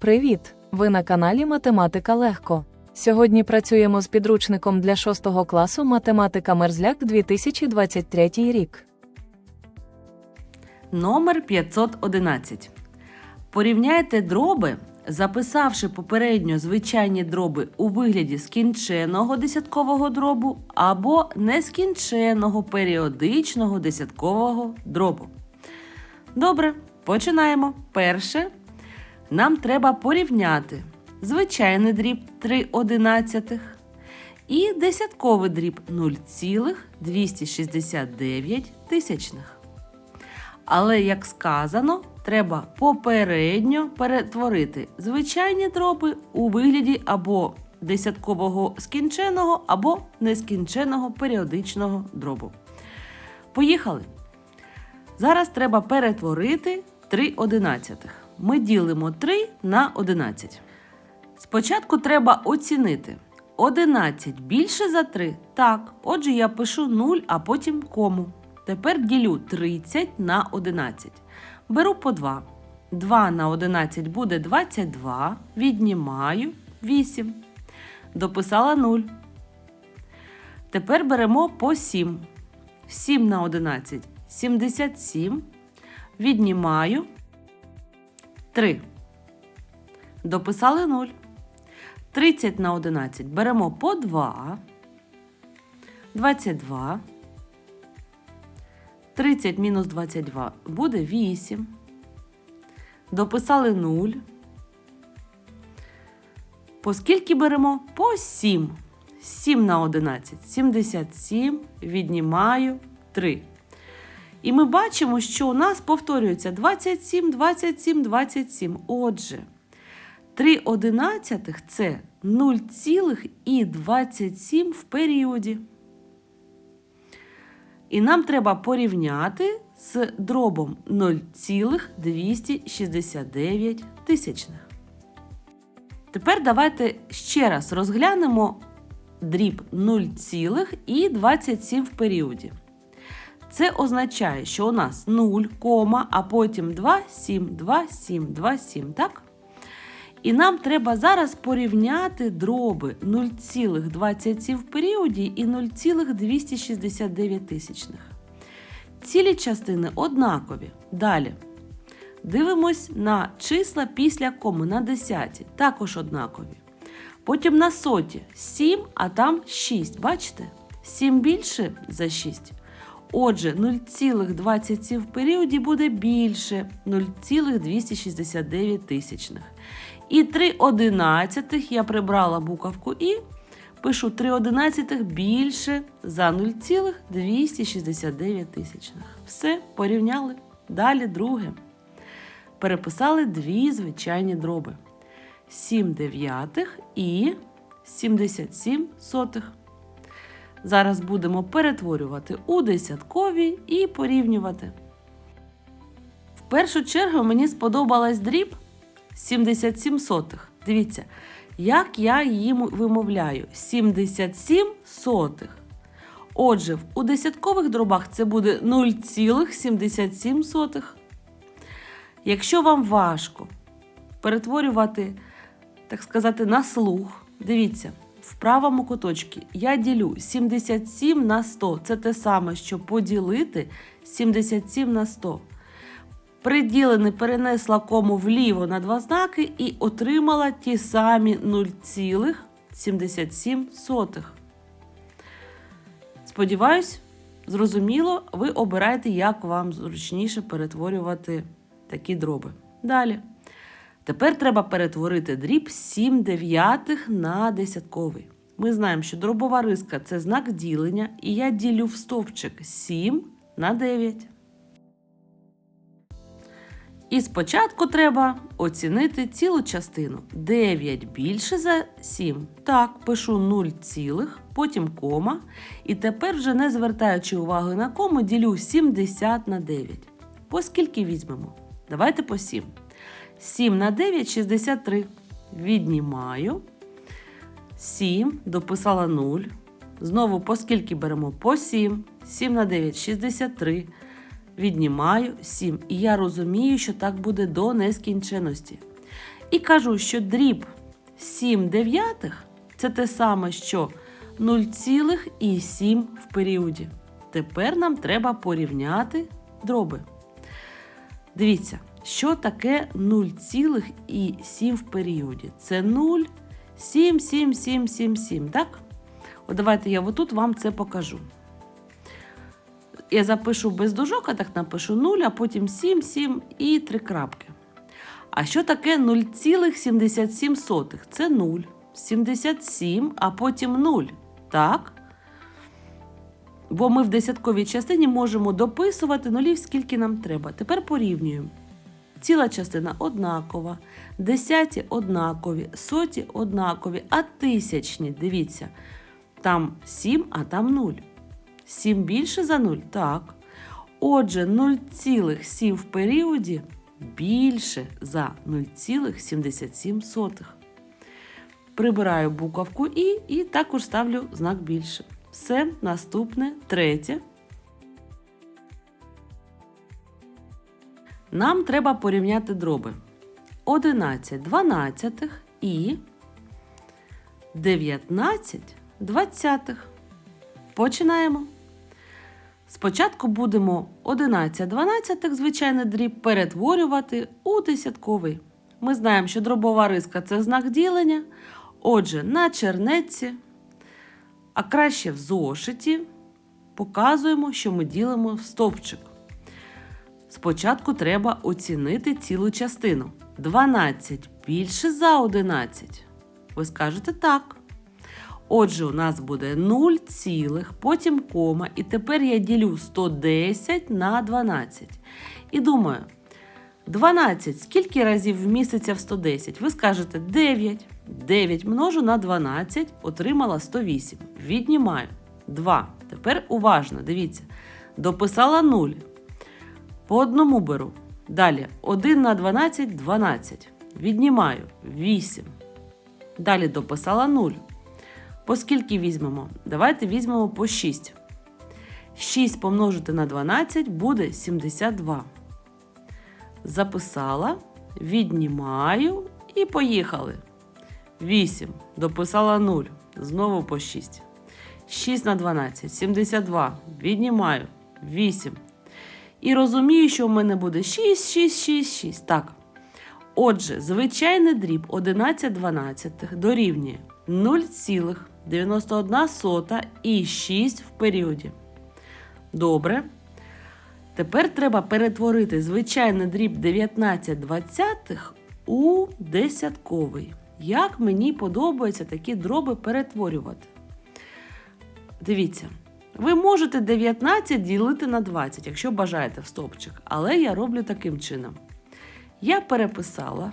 Привіт! Ви на каналі Математика Легко. Сьогодні працюємо з підручником для 6 класу Математика Мерзляк 2023 рік. Номер 511. Порівняйте дроби, записавши попередньо звичайні дроби у вигляді скінченого десяткового дробу або нескінченого періодичного десяткового дробу. Добре, починаємо. Перше. Нам треба порівняти звичайний дріб 3 одинадцятих і десятковий дріб 0,269 тисячних. Але, як сказано, треба попередньо перетворити звичайні дроби у вигляді або десяткового скінченого, або нескінченого періодичного дробу. Поїхали! Зараз треба перетворити 3 одинадцятих. Ми ділимо 3 на 11. Спочатку треба оцінити. 11 більше за 3? Так. Отже, я пишу 0, а потім кому. Тепер ділю 30 на 11. Беру по 2. 2 на 11 буде 22. Віднімаю 8. Дописала 0. Тепер беремо по 7. 7 на 11 77. Віднімаю 3. Дописали 0. 30 на 11 беремо по 2. 22. 30 мінус 22 буде 8. Дописали 0. По скільки беремо? По 7. 7 на 11. 77. Віднімаю 3. І ми бачимо, що у нас повторюється 27, 27, 27. Отже, 3 одинадцятих – це 0,27 в періоді. І нам треба порівняти з дробом 0,269 тисячних. Тепер давайте ще раз розглянемо дріб 0,27 в періоді. Це означає, що у нас 0, а потім 2, 7, 2, 7, 2, 7, так? І нам треба зараз порівняти дроби 0,27 в періоді і 0,269 тисячних. Цілі частини однакові. Далі. Дивимось на числа після коми на десяті, також однакові. Потім на соті 7, а там 6. Бачите? 7 більше за 6. Отже, 0,27 в періоді буде більше 0,269 тисячних. І 3 одинадцятих я прибрала буковку І, пишу 3 одинадцятих більше за 0,269 тисячних. Все, порівняли. Далі друге. Переписали дві звичайні дроби. 7 дев'ятих і 77 сотих. Зараз будемо перетворювати у десяткові і порівнювати. В першу чергу мені сподобалась дріб 77 сотих. Дивіться, як я її вимовляю: 77 сотих. Отже, у десяткових дробах це буде 0,77. сотих. Якщо вам важко перетворювати, так сказати, на слух, дивіться, в правому куточці я ділю 77 на 100. Це те саме, що поділити 77 на 100. Приділений перенесла кому вліво на два знаки і отримала ті самі 0,77. Сподіваюсь, зрозуміло, ви обираєте, як вам зручніше перетворювати такі дроби. Далі. Тепер треба перетворити дріб 7 дев'ятих на десятковий. Ми знаємо, що дробова риска це знак ділення, і я ділю в стовпчик 7 на 9. І спочатку треба оцінити цілу частину. 9 більше за 7. Так, пишу 0, цілих, потім кома. І тепер, вже не звертаючи уваги на кому, ділю 70 на 9. По скільки візьмемо? Давайте по 7. 7 на 9 63. Віднімаю. 7, дописала 0. Знову по скільки беремо? По 7. 7 на 9 63. Віднімаю 7. І я розумію, що так буде до нескінченності. І кажу, що дріб 7 дев'ятих це те саме, що 0,7 в періоді. Тепер нам треба порівняти дроби. Дивіться, що таке 0,7 в періоді? Це 0, 7, 7, 7, 7, 7, так? От давайте я отут вам це покажу. Я запишу без дужок, а так напишу 0, а потім 7, 7 і 3 крапки. А що таке 0,77? Це 0, 77, а потім 0. Так? Бо ми в десятковій частині можемо дописувати нулів, скільки нам треба. Тепер порівнюємо. Ціла частина однакова, десяті однакові, соті однакові, а тисячні, дивіться, там 7, а там 0. 7 більше за 0? Так. Отже, 0,7 в періоді більше за 0,77. Прибираю буковку І і також ставлю знак більше. Все, наступне, третє. Нам треба порівняти дроби 11 дванадцятих і 19 двадцятих. Починаємо. Спочатку будемо 11 дванадцятих звичайний дріб перетворювати у десятковий. Ми знаємо, що дробова риска це знак ділення. Отже, на чернетці, а краще в зошиті, показуємо, що ми ділимо в стовпчик. Спочатку треба оцінити цілу частину. 12 більше за 11. Ви скажете так. Отже, у нас буде 0, цілих, потім кома, і тепер я ділю 110 на 12. І думаю, 12 скільки разів вміститься в 110? Ви скажете 9. 9 множу на 12, отримала 108. Віднімаю 2. Тепер уважно, дивіться. Дописала 0. По одному беру. Далі 1 на 12 12. Віднімаю 8. Далі дописала 0. По скільки візьмемо? Давайте візьмемо по 6. 6 помножити на 12 буде 72. Записала, віднімаю і поїхали. 8. Дописала 0. Знову по 6. 6 на 12. 72. Віднімаю. 8. І розумію, що в мене буде 6, 6, 6, 6. Так. Отже, звичайний дріб 11 дванадцятих дорівнює 0,91 і 6 в періоді. Добре. Тепер треба перетворити звичайний дріб 19 двадцятих у десятковий. Як мені подобається такі дроби перетворювати? Дивіться, ви можете 19 ділити на 20, якщо бажаєте в стопчик, але я роблю таким чином. Я переписала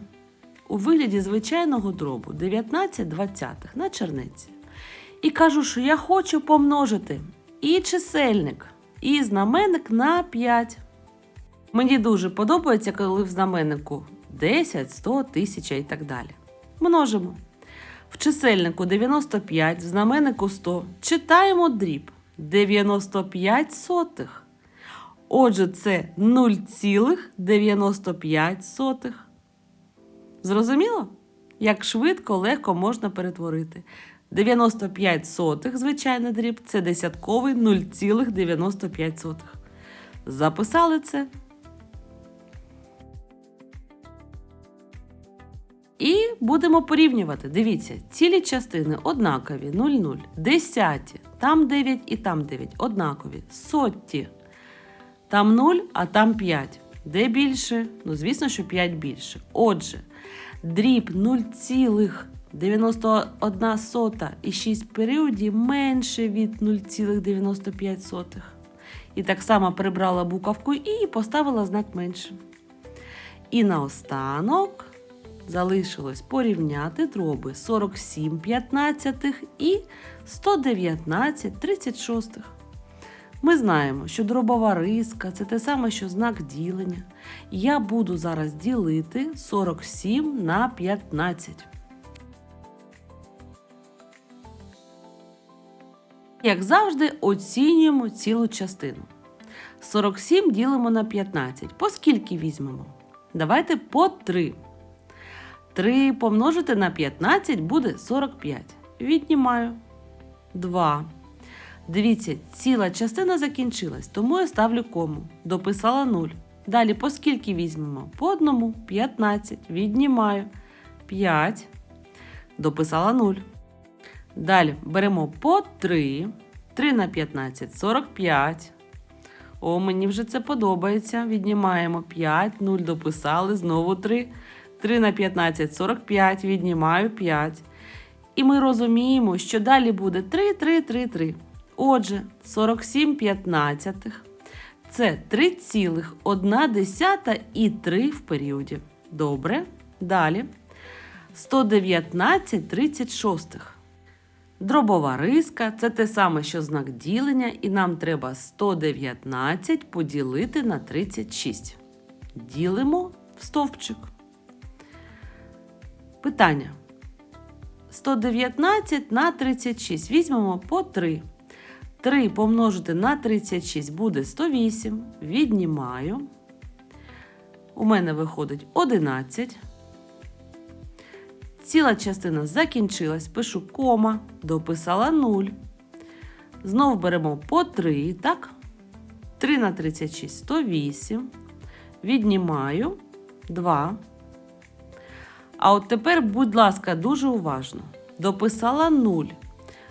у вигляді звичайного дробу 19 двадцятих на черниці. І кажу, що я хочу помножити і чисельник, і знаменник на 5. Мені дуже подобається, коли в знаменнику 10, 100, 1000 і так далі. Множимо. В чисельнику 95, в знаменнику 100. Читаємо дріб 95 сотих. Отже, це 0,95. Зрозуміло? Як швидко, легко можна перетворити. 95 сотих, звичайний дріб, це десятковий 0,95. Записали це. І будемо порівнювати. Дивіться, цілі частини однакові 0,0. Десяті, там 9 і там 9. Однакові. Сотті. Там 0, а там 5. Де більше? Ну, звісно, що 5 більше. Отже, дріб 0,91 сота і 6 періодів менше від 0,95. І так само прибрала буковку і поставила знак менше. І наостанок залишилось порівняти дроби 47 п'ятнадцятих і 119 36. Ми знаємо, що дробова риска це те саме, що знак ділення. Я буду зараз ділити 47 на 15. Як завжди, оцінюємо цілу частину. 47 ділимо на 15. По скільки візьмемо? Давайте по 3. 3 помножити на 15 буде 45. Віднімаю 2. Дивіться, ціла частина закінчилась, тому я ставлю кому. Дописала 0. Далі по скільки візьмемо? По одному 15. Віднімаю 5. Дописала 0. Далі беремо по 3. 3 на 15 45. О, мені вже це подобається. Віднімаємо 5, 0 дописали, знову 3. 3 на 15 45, віднімаю 5. І ми розуміємо, що далі буде 3, 3, 3, 3. Отже, 47 п'ятнадцятих – це 3,1 і 3 в періоді. Добре. Далі. 119 36. Дробова риска це те саме, що знак ділення, і нам треба 119 поділити на 36. Ділимо в стовпчик. Питання. 119 на 36. Візьмемо по 3. 3 помножити на 36 буде 108. Віднімаю. У мене виходить 11. Ціла частина закінчилась. Пишу кома, дописала 0. Знов беремо по 3, так? 3 на 36 108. Віднімаю 2. А от тепер, будь ласка, дуже уважно. Дописала 0.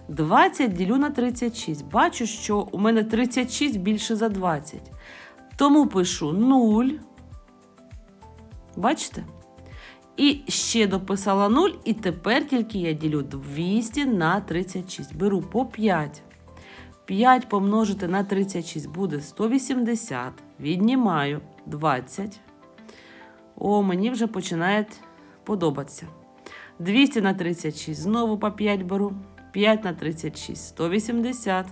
20 ділю на 36. Бачу, що у мене 36 більше за 20. Тому пишу 0. Бачите? І ще дописала 0, і тепер тільки я ділю 200 на 36. Беру по 5. 5 помножити на 36 буде 180. Віднімаю 20. О, мені вже починає подобатися. 200 на 36. Знову по 5 беру. 5 на 36. 180.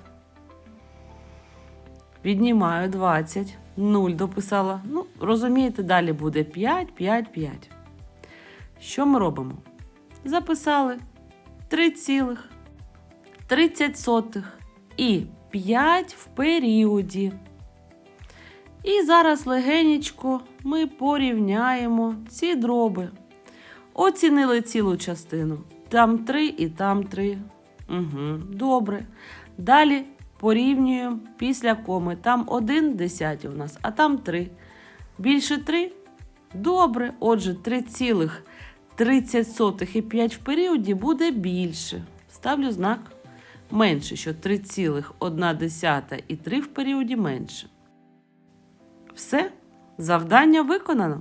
Віднімаю 20. 0 дописала. Ну, розумієте, далі буде 5, 5, 5. Що ми робимо? Записали 3 цілих 30 сотих і 5 в періоді. І зараз легенечко ми порівняємо ці дроби. Оцінили цілу частину. Там 3 і там 3. Угу, добре. Далі порівнюємо після коми. Там 1 десятий у нас, а там 3. Більше 3? Добре. Отже, 3,30 і 5 в періоді буде більше. Ставлю знак менше, що 3,1 і 3 в періоді менше. Все, завдання виконано.